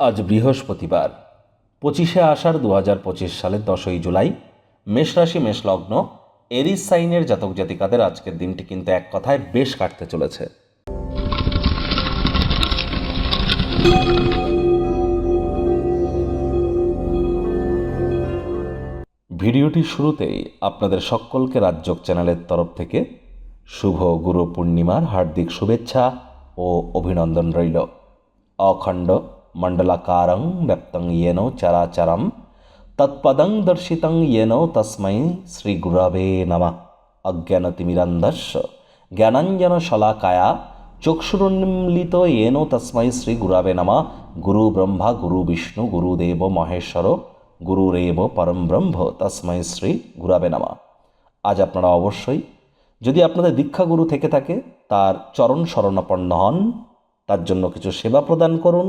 আজ বৃহস্পতিবার, পঁচিশে আষাঢ় দু হাজার পঁচিশ সালের দশই জুলাই, মেষ রাশি, মেষ এরিস সাইনের জাতক জাতিকাদের আজকের দিনটি কিন্তু এক কথায় বেশ কাটতে চলেছে। ভিডিওটির শুরুতেই আপনাদের সকলকে রাজ্যক চ্যানেলের তরফ থেকে শুভ গুরু পূর্ণিমার হার্দিক শুভেচ্ছা ও অভিনন্দন রইল। অখণ্ড మండలకారం వ్యాప్తం এন చరాచరం তৎপদং দর্শিতং এন తస్మై శ్రీ గురవే నమ అజ్ఞానతిమిరంధస్ জ্ঞানাঞ্জন শলাকায়া চক্ষুরুন্মিলিত এনো তস্মৈ শ্রী গুরাবে নমা গুরু ব্রহ্মা গুরু বিষ্ণু গুরুদেব মহেশ্বর গুরুরেব পরম ব্রহ্ম তস্মৈ শ্রী গুরবে নমা আজ আপনারা অবশ্যই, যদি আপনাদের দীক্ষাগুরু থেকে থাকে, তার চরণ শরণাপন্ন হন, তার জন্য কিছু সেবা প্রদান করুন।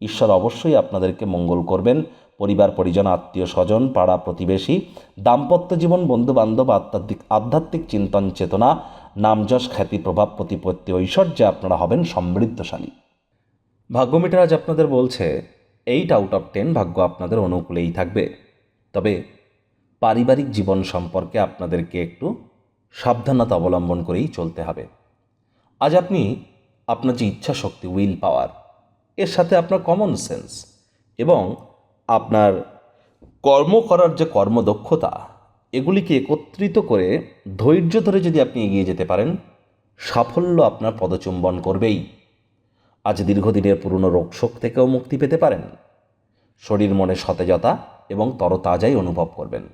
ঈশ্বর অবশ্যই আপনাদেরকে মঙ্গল করবেন। পরিবার, পরিজন, আত্মীয়, স্বজন, পাড়া, প্রতিবেশী, দাম্পত্য জীবন বন্ধু বান্ধব আধ্যাত্মিক আধ্যাত্মিক চিন্তন চেতনা নামযশ খ্যাতি, প্রভাব, প্রতিপত্তি, ঐশ্বর্যে আপনারা হবেন সমৃদ্ধশালী। ভাগ্যমিটার আজ আপনাদের বলছে, এইট আউট অফ টেন ভাগ্য আপনাদের অনুকূলেই থাকবে। তবে পারিবারিক জীবন সম্পর্কে আপনাদেরকে একটু সাবধানতা অবলম্বন করেই চলতে হবে। আজ আপনি আপনার যে ইচ্ছা শক্তি উইল পাওয়ার এর সাথে আপনার কমন সেন্স এবং আপনার কর্ম করার যে কর্মদক্ষতা, এগুলিকে একত্রিত করে ধৈর্য ধরে যদি আপনি এগিয়ে যেতে পারেন, সাফল্য আপনার পদচুম্বন করবেই। আজ দীর্ঘদিনের পুরনো রোগশোক থেকেও মুক্তি পেতে পারেন। শরীর মনে সতেজতা এবং তরতাজাই অনুভব করবেন।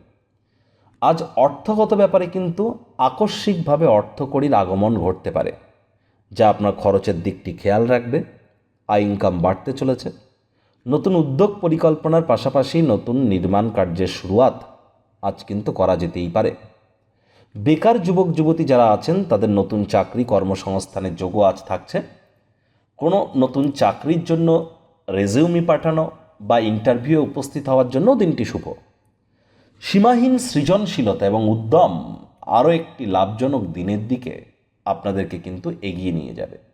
আজ অর্থগত ব্যাপারে কিন্তু আকস্মিকভাবে অর্থকরীর আগমন ঘটতে পারে, যা আপনার খরচের দিকটি খেয়াল রাখবে। আয় ইনকাম বাড়তে চলেছে। নতুন উদ্যোগ পরিকল্পনার পাশাপাশি নতুন নির্মাণ কার্যের শুরুয়াত আজ কিন্তু করা যেতেই পারে। বেকার যুবক, যুবতী যারা আছেন, তাদের নতুন চাকরি কর্মসংস্থানের যোগও আজ থাকছে। কোনো নতুন চাকরির জন্য রেজিউমি পাঠানো বা ইন্টারভিউ উপস্থিত হওয়ার জন্য দিনটি শুভ। সীমাহীন সৃজনশীলতা এবং উদ্যম আরও একটি লাভজনক দিনের দিকে আপনাদেরকে কিন্তু এগিয়ে নিয়ে যাবে।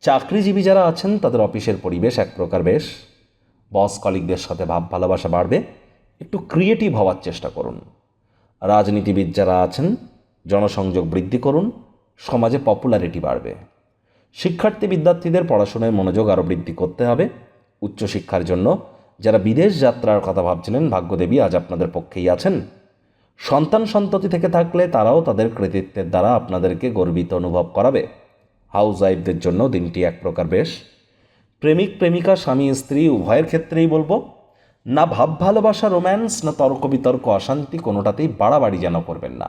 চাকরিজীবী যারা আছেন, তাদের অফিসের পরিবেশ এক প্রকার বেশ। বস কলিগদের সাথে ভাব, ভালোবাসা বাড়বে। একটু ক্রিয়েটিভ হওয়ার চেষ্টা করুন। রাজনীতিবিদ যারা আছেন, জনসংযোগ বৃদ্ধি করুন। সমাজে পপুলারিটি বাড়বে। শিক্ষার্থী বিদ্যার্থীদের পড়াশোনায় মনোযোগ আরও বৃদ্ধি করতে হবে। উচ্চশিক্ষার জন্য যারা বিদেশ যাত্রার কথা ভাবছিলেন, ভাগ্যদেবী আজ আপনাদের পক্ষেই আছেন। সন্তান সন্ততি থেকে থাকলে তারাও তাদের কৃতিত্বের দ্বারা আপনাদেরকে গর্বিত অনুভব করাবে। হাউস ওয়াইফদের জন্য দিনটি এক প্রকার বেশ। প্রেমিক, প্রেমিকা, স্বামী, স্ত্রী, উভয়ের ক্ষেত্রেই বলব, না ভাব, ভালোবাসা, রোম্যান্স, না তর্ক বিতর্ক, অশান্তি কোনোটাতেই বাড়াবাড়ি যেন করবেন না।